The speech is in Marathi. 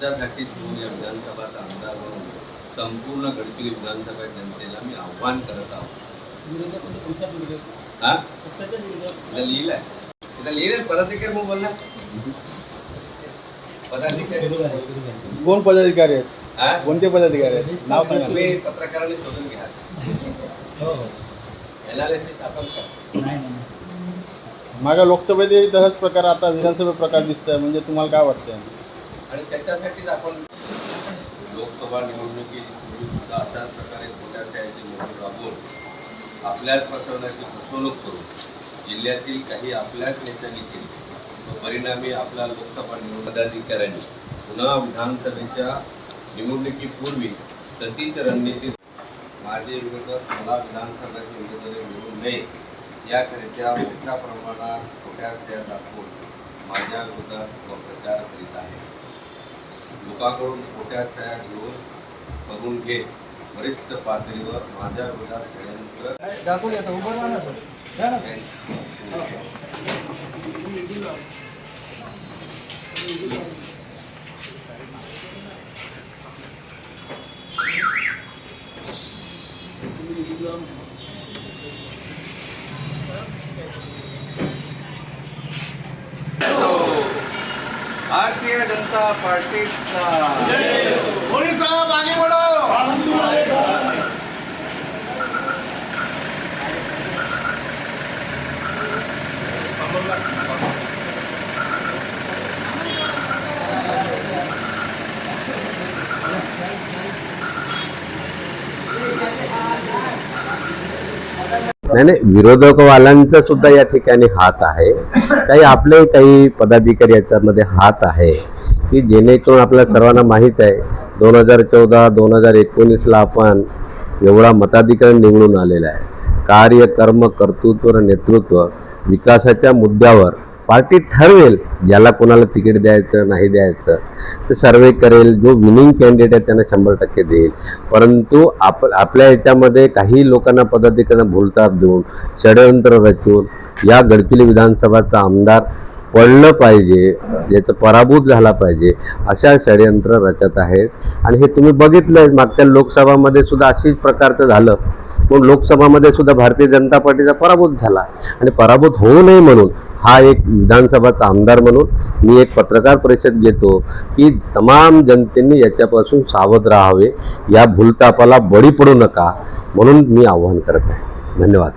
त्याच्यासाठी तुम्ही या विधानसभाचा आमदार म्हणून संपूर्ण गडचिरोली विधानसभा जनतेला मी आव्हान करत आहोत. हा? पदाधिकारी बोलला. पदाधिकारी. कोण पदाधिकारी आहेत? हा? कोणते पदाधिकारी आहेत? नाव. तुम्ही पत्रकारांनी शोधून घ्या. हो हो. एनालिसिस आपण करा. नाही नाही. मागं लोकसभेतही तसाच प्रकार आता विधानसभा प्रकार दिसतोय. म्हणजे तुम्हाला काय वाटतंय? आणि त्याच्यासाठीच आपण लोकसभा निवडणुकीत सुद्धा अशाच प्रकारे खोट्या सह्याची मोहीम राबवून आपल्याच फसवण्याची फसवणूक करून जिल्ह्यातील काही आपल्याच नेत्यांनी केली. परिणामी आपल्या लोकसभा निवडणूक पदाधिकाऱ्यांनी पुन्हा विधानसभेच्या निवडणुकीपूर्वी तशीच रणनीती माझे विरोधक मला विधानसभेचे उमेदवारी मिळू नये याकरिता मोठ्या प्रमाणात खोट्या त्या दाखवून माझ्या विरोधात प्रचार करीत आहे. लोकांकडून खोट्या सह्या घेऊन करून घेत वरिष्ठ पातळीवर माझ्या विरोधात षडयंत्र दाखवूया आता ಭಾರತೀಯ ಜನತಾ ಪಾರ್ಟಿ नाही नाही विरोधकवाल्यांचा सुद्धा या ठिकाणी हात आहे. काही आपले काही पदाधिकारी याच्यामध्ये हात आहे की जेणेकरून आपल्या सर्वांना माहीत आहे दोन हजार चौदा दोन हजार एकोणीसला आपण एवढा मताधिकार निवडून आलेला आहे. कार्य कर्म कर्तृत्व नेतृत्व विकासाच्या मुद्द्यावर पार्टी ठरवेल ज्याला कोणाला तिकीट द्यायचं नाही द्यायचं ते सर्वे करेल जो विनिंग कॅन्डिडेट आहे त्यांना शंभर टक्के देईल. परंतु आप आपल्या याच्यामध्ये काही लोकांना पदाधिकाऱ्यांना भूलताप देऊन षडयंत्र रचून या गडचिरोली विधानसभाचा आमदार पडलं पाहिजे याचं पराभूत झाला पाहिजे अशा षडयंत्र रचत आहेत. आणि हे तुम्ही बघितलं मागच्या लोकसभामध्ये सुद्धा अशीच प्रकारचं झालं. मग लोकसभामध्ये सुद्धा भारतीय जनता पार्टीचा पराभूत झाला. आणि पराभूत होऊ नये म्हणून हा एक विधानसभाचा आमदार म्हणून मी एक पत्रकार परिषद घेतो की तमाम जनतेने याच्यापासून सावध राहावे. या भूलतापाला बळी पडू नका म्हणून मी आवाहन करत आहे. धन्यवाद.